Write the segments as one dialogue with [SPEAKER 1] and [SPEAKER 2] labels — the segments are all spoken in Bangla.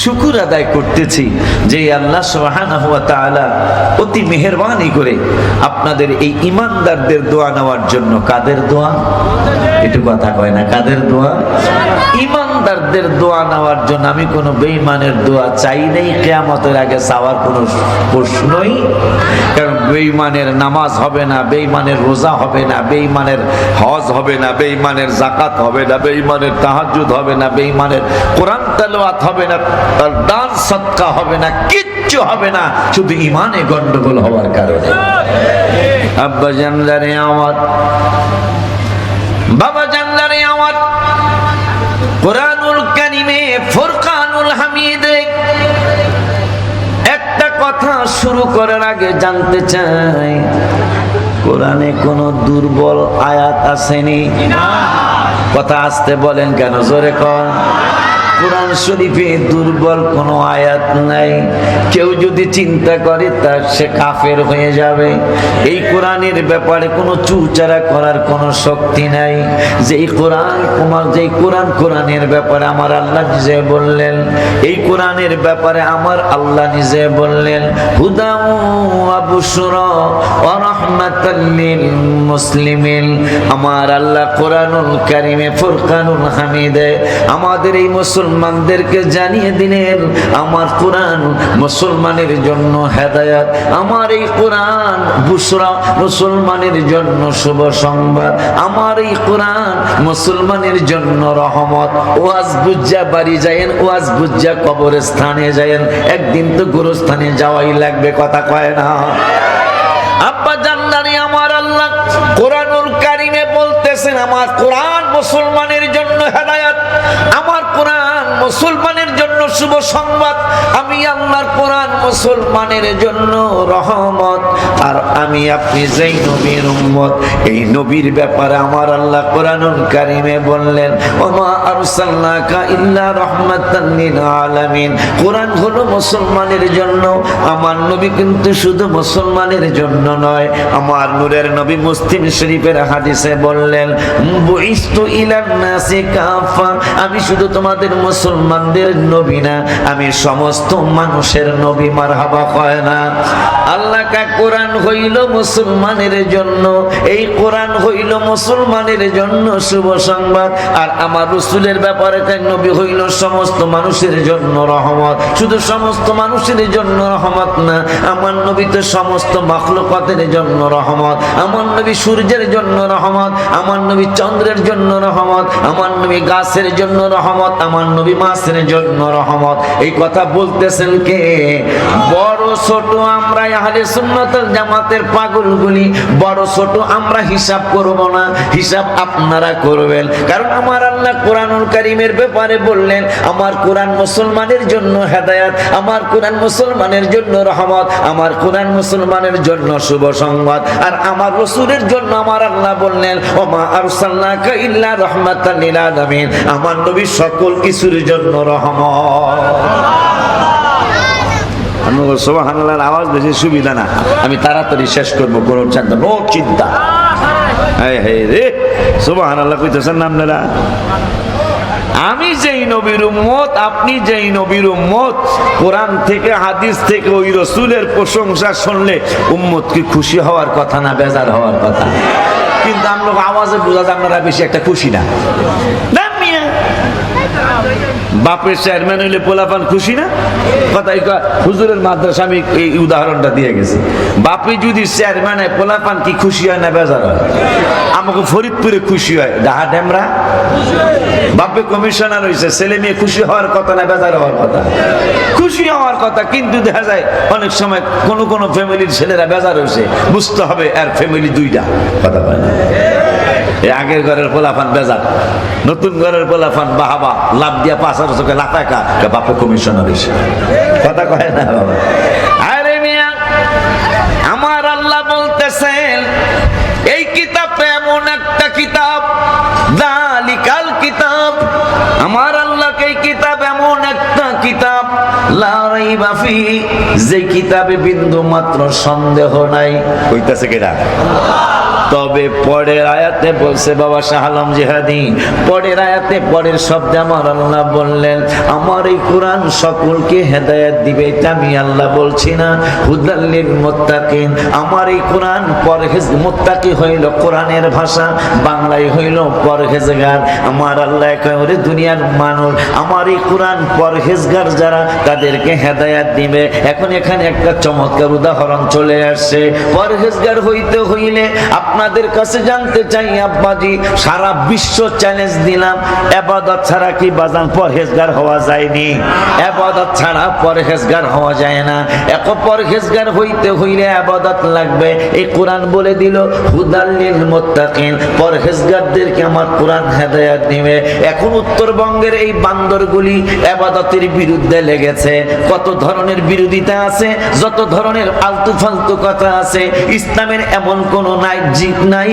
[SPEAKER 1] শুকুর আদায় করতেছি যে আল্লাহ তাআলা অতি মেহেরবানি করে আপনাদের এই ইমানদারদের দোয়া নেওয়ার জন্য কাদের দোয়া? একটু কথা কয় না, কাদের দোয়া? ইমানদারদের দোয়া নেওয়ার জন্য আমি কোনো বেঈমানের দোয়া চাই নেই, কেয়ামতের আগে চাওয়ার কোনো প্রশ্নই কারণ বেঈমানের নামাজ হবে না, বেঈমানের রোজা হবে না বেইমানের হজ হবে না বেইমানের জাকাত হবে না, বেঈমানের তাহাজুদ হবে না, বেঈমানের কোরআন তালোয়াত হবে না। তার দান সৎকা হবে না, কিচ্ছু হবে না, শুধু ইমানে গন্ডগোল হওয়ার কারণে। আব্বা জানদারে আমার, বাবা জানদারে আমার, কোরআনুল কারিমে, ফুরকানুল একটা কথা শুরু করার আগে জানতে চাই, কোরআনে কোনো দুর্বল আয়াত আসেনি? কথা আসতে বলেন কেন? জোরে কর কোরআন শরীফে দুর্বল কোনো আয়াত নাই। কেউ যদি চিন্তা করে তা সে কাফের হয়ে যাবে। এই কোরআনের ব্যাপারে কোনো চুচারা করার কোনো শক্তি নাই। যেই কোরআন তোমার যেই কোরআন কোরআনের ব্যাপারে আমার আল্লাহ নিজে বললেন, এই কোরআনের ব্যাপারে আমার আল্লাহ নিজে বললেন মুসলিমিন। আমার আল্লাহ কোরআনুল কারিমে, ফুরকানুল হামিদে, আমাদের এই মুসলমানদেরকে জানিয়ে দিলেন, আমার কোরআন মুসলমানের জন্য হেদায়াত। আমার এই কোরআন বুসরা মুসলমানের জন্য শুভ সংবাদ। আমার এই কোরআন মুসলমানের জন্য রহমত। ওয়াজ বুজ্জা বাড়ি যায়েন, ওয়াজ বুজ্জা কবরস্থানে যায়েন। একদিন তো গুরুস্থানে যাওয়াই লাগবে, কথা কয় না। আব্বা জান্নারি আমার আল্লাহ কোরআনুল কারিমে বলতেছেন, আমার কোরআন মুসলমানের জন্য হেদায়াত। আমার কোরআন মুসলমানের শুভ সংবাদ। আমি আল্লাহর কোরআন মুসলমানের জন্য রহমত। আর আমি আপনি যেই নবীর উম্মত, এই নবীর ব্যাপারে আমার আল্লাহ কোরআনুল কারিমে বললেন, ওমা আরসালনাকা ইল্লা রাহমাতান লিল আলামিন। কোরআন হলো মুসলমানের জন্য, আমার নবী কিন্তু শুধু মুসলমানের জন্য নয়, আমার নূরের নবী মুসলিম শরীফের হাদিসে বললেন, বুইস্তু ইলান নাসি কাফা। আমি শুধু তোমাদের মুসলমানদের নবী না, আমি সমস্ত মানুষের নবী মার মারহাবা কয় না। আল্লাহ কা কোরআন হইল মুসলমানের জন্য, এই কোরআন হইল মুসলমানের জন্য শুভ সংবাদ। আর আমার রসুলের ব্যাপারে তাই নবী হইল সমস্ত মানুষের জন্য রহমত। শুধু সমস্ত মানুষের জন্য রহমত না, আমার নবী তো সমস্ত মাখলুকাতের জন্য রহমত। আমার নবী সূর্যের জন্য রহমত, আমার নবী চন্দ্রের জন্য রহমত, আমার নবী গাছের জন্য রহমত, আমার নবী মাছের জন্য রহমত। এই কথা বলতেছেন কে? বড় ছোট আমরা আহলে সুন্নতুল জামাতের পাগলগুলি, বড় ছোট আমরা হিসাব করব না, হিসাব আপনারা করবেন। কারণ আমার আল্লাহ কোরআনুল কারিমের ব্যাপারে বললেন আমার কোরআন মুসলমানের জন্য হেদায়াত আমার কোরআন মুসলমানের জন্য রহমত আমার কোরআন মুসলমানের জন্য শুভ সংবাদ আর আমার রসুলের জন্য আমার আল্লাহ বললেন ওমা আরসালনাকা ইল্লা রাহমাতাল লিল আলামিন আমার নবী সকল কিছুর জন্য রহমত। সোহানার আওয়াজ বেশি সুবিধা না। আমি তাড়াতাড়ি শেষ করব কোনো চিন্তা নো চিন্তা। আমি যেই নবীর উম্মত, আপনি যেই নবীর উম্মত, কোরআন থেকে, হাদিস থেকে, ওই রসুলের প্রশংসা শুনলে উম্মত কি খুশি হওয়ার কথা না, বেজার হওয়ার কথা? কিন্তু আমরা আওয়াজে বোঝা যায় আপনারা বেশি একটা খুশি না বাপের চেয়ারম্যান হইলে পোলাপান খুশি না? কথাই হুজুরের মাদ্রাসা আমি এই উদাহরণটা দিয়ে গেছি। বাপে যদি চেয়ারম্যান হয়, পোলাপান কি খুশি হয় না বেজার হয়? আমাকে ফরিদপুরে খুশি হয়, ডাহা ডেমরা। বাপে কমিশনার হয়েছে ছেলে মেয়ে খুশি হওয়ার কথা না বেজার হওয়ার কথা? খুশি হওয়ার কথা, কিন্তু দেখা যায় অনেক সময় কোনো কোনো ফ্যামিলির ছেলেরা বেজার হয়েছে বুঝতে হবে আর ফ্যামিলি দুইটা। কথা বলে আগের ঘরের পোলাফান বেজার। নতুন ঘরের পোলাফান বাহাবা। লাভ দিয়া হাজার চোখে লাফাকা বাপে কমিশনার হয়েছে কথা কয় না বাবা। আরে মিয়া, আমার আল্লাহ বলতেছেন, এই কিতাবটা এমন একটা কিতাব, দালিকাল কিতাব। আমার কিতাব এমন একটা কিতাব, লা যে কিতাবে বিন্দু মাত্র সন্দেহ নাই। তবে পরের আয়াতে বলছে, বাবা পরের আয়াতে পরের শব্দে আমার আল্লাহ বললেন, আমার এই কোরআন সকলকে হেদায়েত দিবে, এটা আমি আল্লাহ বলছি না। মুত্তাকিন। আমার এই কোরআন পরহেজ, মুত্তাকি হইল কোরআনের ভাষা, বাংলায় হইল পরহেজগার। আমার আল্লাহ দুনিয়ার মানুষ, আমার এই কোরআন পরহেজগার যারা, তাদেরকে হেদায়াত দিবে। এখন এখানে একটা চমৎকার উদাহরণ চলে আসছে। পরহেজগার হইতে হইলে আপনাদের কাছে জানতে চাই, আব্বাজি, সারা বিশ্ব চ্যালেঞ্জ দিলাম। এবাদত ছাড়া কি বাজান পরহেজগার হওয়া যায়নি? এবাদত ছাড়া পরহেজগার হওয়া যায় না। এক পরহেজগার হইতে হইলে আবাদত লাগবে। এই কোরআন বলে দিল হুদাল্লিল মুত্তাকিন পরহেজগারদেরকে আমার কোরআন হেদায়াত দিবে। এখন উত্তরবঙ্গের এই বান্দরগুলি আবাদতের বিরুদ্ধে লেগেছে। কত ধরনের বিরোধিতা আছে, যত ধরনের আলতু ফালতু কথা আছে, ইসলামের এমন কোন নাই জিত নাই,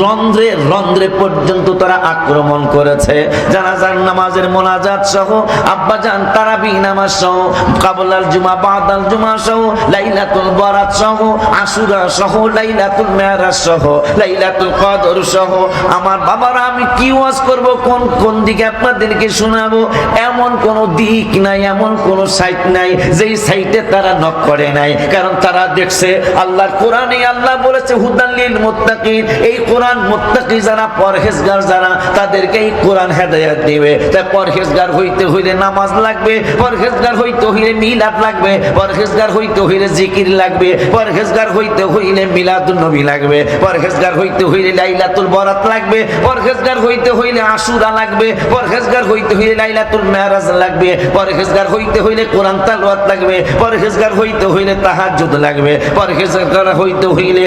[SPEAKER 1] রন্ধ্রে রন্ধ্রে পর্যন্ত তারা আক্রমণ করেছে। জানাজার নামাজের মোনাজাত সহ, আব্বাজান তারাবি নামাজ সহ, কাবলাল জুমা, বাদাল জুমা সহ, লাইলাতুল বরাত সহ, আশুরা সহ, লাইলাতুল মেরাজ সহ, লাইলাতুল কদর সহ। আমার বাবারা, আমি কি ওয়াজ করব, কোন কোন দিকে আপনাদেরকে শোনাবো? এমন কোন দিক নাই, এমন কোন সাইট নাই যেই সাইটে তারা নক করে নাই। কারণ তারা দেখছে আল্লাহর কোরআনে আল্লাহ বলেছে হুদাল্লিল মুত্তাকিন। এই কোরআন মুত্তাকি যারা, পরহেজগার যারা, তাদেরকে এই কোরআন হেদায়েত দিবে। তাই পরহেজগার হইতে হইলে নামাজ লাগবে, পরহেজগার হইতে হইলে মিলাদ লাগবে, পরহেজগার হইতে হইলে জিকির লাগবে, পরহেজগার হইতে হইলে মিলাদুন নবী লাগবে, পরহেজগার হইতে হইলে লাইলাতুল বরাত লাগবে, পরহেজগার হইতে হইলে আশুরা লাগবে, পরহেজগার হইতে হইলে লাইলাতুল মেরাজ লাগবে, পরহেজগার হইতে হইলে কোরআন তালাওয়াত লাগবে, পরহেজগার হইতে হইলে তাহাজ্জুদ লাগবে, পরহেজগার হইতে হইলে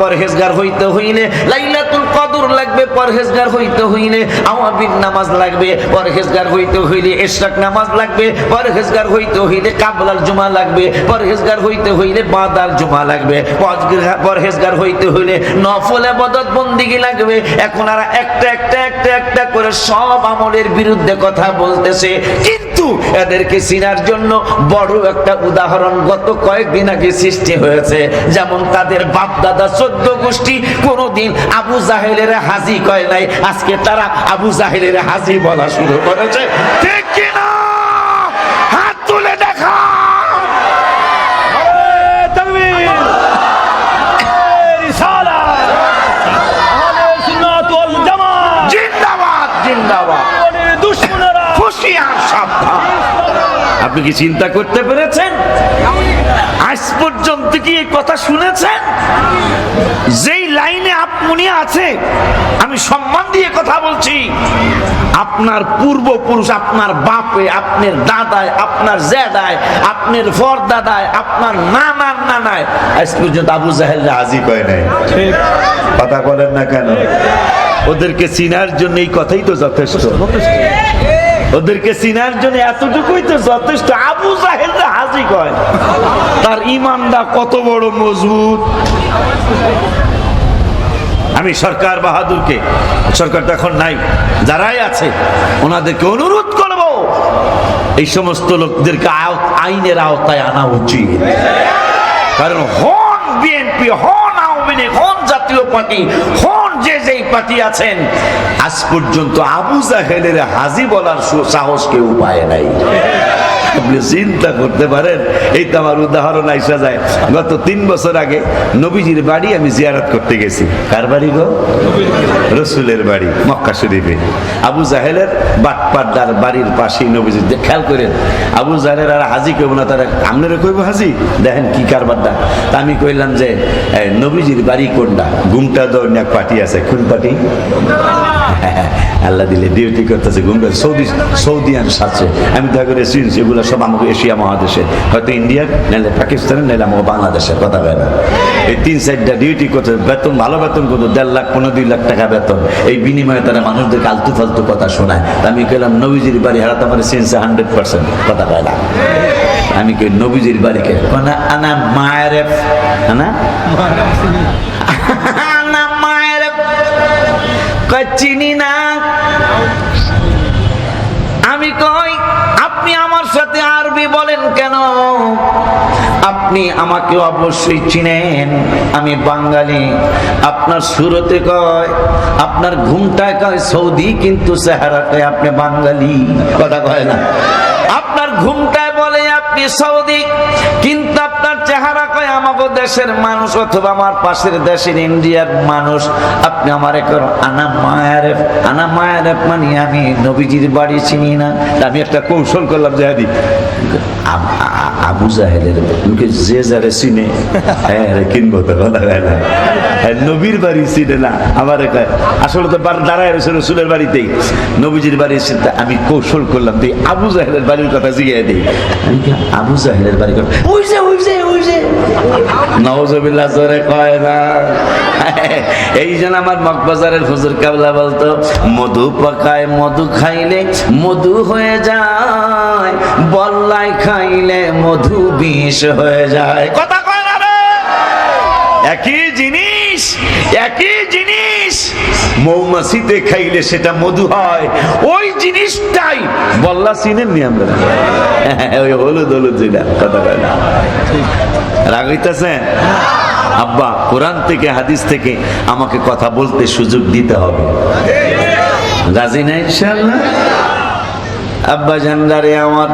[SPEAKER 1] পরহেজগার হইতে হইলে লাইলাতুল কদর লাগবে, পরহেজগার হইতে হইলে আওয়াবিন নামাজ লাগবে, পরহেজগার হইতে হইলে ইশরাক নামাজ লাগবে, পরহেজগার হইতে হইলে কাবলাল জুমা লাগবে, পরহেজগার হইতে হইলে বাদাল জুমা লাগবে পরহেজগার- হইতে হইলে নফল ইবাদত বন্দিগি লাগবে, এখন আর একটা একটা একটা একটা করে সব আমলের বিরুদ্ধে কথা বলতেছে, কিন্তু এদেরকে চিনার জন্য বড় একটা উদাহরণ গত কয়েকদিন আগে সৃষ্টি হয়েছে। যেমন তাদের বাপ দাদা চোদ্দ গোষ্ঠী কোনোদিন আবু জাহেলের হাজি কয় নাই। আজকে তারা আবু জাহেলের হাজি বলা শুরু করেছে। ঠিক কিনা? কি চিন্তা করতে পেরেছেন? আজ পর্যন্ত কি এই কথা শুনেছেন? যেই লাইনে আপনি আছে আমি সম্মান দিয়ে কথা বলছি। আপনার পূর্বপুরুষ আপনার বাপে আপনার দাদায় আপনার জেদায় আপনার ফরদাদায় আপনার নানার নানায় আজ পর্যন্ত আবু জাহেল রাজি কয় নাই। কথা বলেন না কেন? ওদেরকে চিনার জন্য এই কথাই তো যথেষ্ট। ওদেরকে চিনার জন্য এতটুকুই তো যথেষ্ট। আবু জাহেল হাজি কয়, তার ইমানটা কত বড় মজবুত। আমি সরকার বাহাদুরকে সরকার তো এখন নাই, যারাই আছে, ওনাদেরকে অনুরোধ করব, এই সমস্ত লোকদেরকে আইনের আওতায় আনা উচিত। কারণ হন বিএনপি, হন আওয়ামী লীগ, হন জাতীয় পার্টি, হন যে যেই পার্টি আছেন আজ পর্যন্ত আবু জাহেলের হাজি বলার সাহস কেউ পায় নাই। আপনি চিন্তা করতে পারেন, এই তো আমার উদাহরণ আইসা যায়। গত তিন বছর আগে নবীজির বাড়ি আমি জিয়ারত করতে গেছি। কার বাড়ি গো? রসুলের বাড়ি, মক্কা শরীফে। আবু জাহেলের বাটপাড্ডার বাড়ির পাশেই নবীজি খেয়াল করেন, আবু জাহেলের আর হাজি কইব না, তারা আপনারা কইব হাজি? দেখেন কি কারবারটা তা আমি কইলাম যে নবীজির বাড়ি কোনটা? ঘুমটা দৌড় এক পার্টি আছে কোন পার্টি আল্লাহ দিলে ডিউটি করতেছে ঘুমটা সৌদি সৌদিয়ান সাথে। আমি দেখা করে চিনছি এগুলো সব আমাকে এশিয়া মহাদেশে। হয়তো ইন্ডিয়ার নাহলে পাকিস্তানের নাহলে আমাকে বাংলাদেশের কথা বলে এই তিন চারটা ডিউটি করতে, বেতন, ভালো বেতন করতো দেড় লাখ, পনেরো দুই লাখ টাকা বেতন। এই বিনিময়ে তারা মানুষদেরকে আলতু ফালতু কথা শোনায়। আমি কইলাম, নবীজির বাড়ি হারাতে আমার চিনছে হান্ড্রেড পার্সেন্ট কথা না। আমি কই, নবীজির বাড়িকে আনা মায়ের আনা মায়ের চিনি না আমি কই, আপনি আমার সাথে আরবি বলেন কেন? আপনি আমাকে অবশ্যই চিনেন, আমি বাঙালি। আপনার সুরতে কয়, আপনার ঘুমটায় কয়, সৌদি কিন্তু চেহারাটায় আপনি বাঙালি। কথা কয় না। আপনার ঘুমটায় আপনি সৌদি কিন্তু আপনার চেহারা কয় আমাকে দেশের মানুষ অথবা আমার পাশের দেশের ইন্ডিয়ার মানুষ। আপনি আমার এখন আনা মায়ের আনা মায়ের মানে আমি নবীজির বাড়ি চিনি না। আমি একটা কৌশল করলাম জাহাদি আব- জাহেলের যে যারে চিনে হ্যাঁ কিনবো তো কথা হ্যাঁ, নবীর বাড়ি চিনে না আমার আসলে তো দাঁড়ায় রয়েছে রসুলের বাড়িতেই। নবীজির বাড়ি চিন্তা আমি কৌশল করলাম তুই আবু জাহেলের বাড়ির কথা জিজ্ঞাসা দিই আবু জাহেলের বাড়ি কথা ওই যে ওই যে ওই যে। নওজবিল্লাহ জোরে কয় না। এই জন্য আমার মগবাজারের হুজুর কাবলা বলতো মধু পাকায় মধু খাইলে মধু হয়ে যায়। বল্লাই খাইলে মধু বিষ হয়ে যায়। কথা কয় না রে? একই জিনিস একই জিনিস। মৌমাছিতে খাইলে সেটা মধু হয়। ওই জিনিসটাই বল্লা চিনেন নি আমরা? ওই হলুদ হলুদ যেটা কথা কয় না। রাগ আব্বা, কোরআন থেকে, হাদিস থেকে আমাকে কথা বলতে সুযোগ দিতে হবে। রাজি না ইনশাল্লাহ আব্বা জানদারে আমার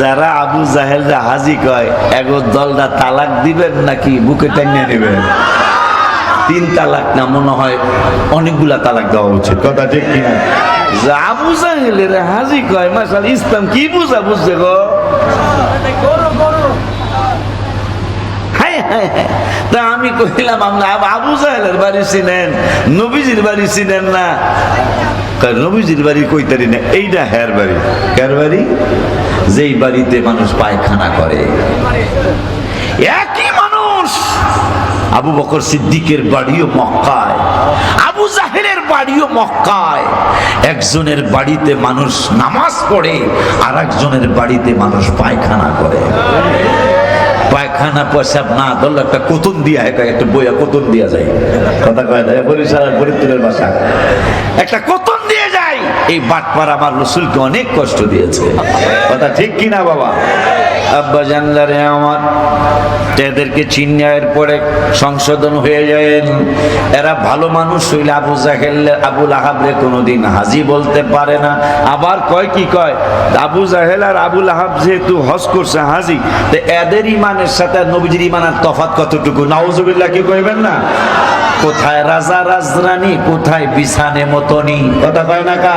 [SPEAKER 1] যারা আবু জাহেলরা হাজি কয় এগো দলটা তালাক দিবেন নাকি বুকে নেবেন? তিন তালাক না মনে হয় অনেকগুলা তালাক দেওয়া উচিত। কথা ঠিক কিনা? যে আবু জাহেলের হাজি কয় মাসাল ইসলাম কি বুঝা বুঝছে গো। তা আমি কহিলাম আমরা আবু জাহেলের বাড়ি চিনেন নবীজির বাড়ি চিনেন না? নবীজির বাড়ি কইতারি না? এইটা হ্যার বাড়ি। কার বাড়ি? যেই বাড়িতে মানুষ পায়খানা করে। একই মানুষ। আবু বকর সিদ্দিকের বাড়িও মক্কায়। আবু জাহেলের বাড়িও মক্কায়। একজনের বাড়িতে মানুষ নামাজ পড়ে আর একজনের বাড়িতে মানুষ পায়খানা করে। পায়খানা পেশাব না ধরলে একটা কোতন দিয়া একটা বইয়া কোতন দিয়া যায়। কথা কয় না? বরিশালের ফরিদপুরের ভাষা। একটা কোতন এই বাটপার আমার রসুলকে অনেক কষ্ট দিয়েছে। কথা ঠিক কিনা বাবা? আব্বা জানলারে আমার এদেরকে চিন্নায়ের পরে সংশোধন হয়ে যায়, এরা ভালো মানুষ হইলে আবু জাহেল আবুল আহাবরে কোনোদিন হাজি বলতে পারে না। আবার কয় কি কয়, আবু জাহেল আর আবুল আহাব যেহেতু হজ করছে, হাজি, তো এদের ইমানের সাথে নবীজির ইমানের তফাত কতটুকু? নাউজুবিল্লাহ কি কইবেন না? কোথায় রাজা রাজরানী, কোথায় বিছানে মতনি? কথা কয় না কা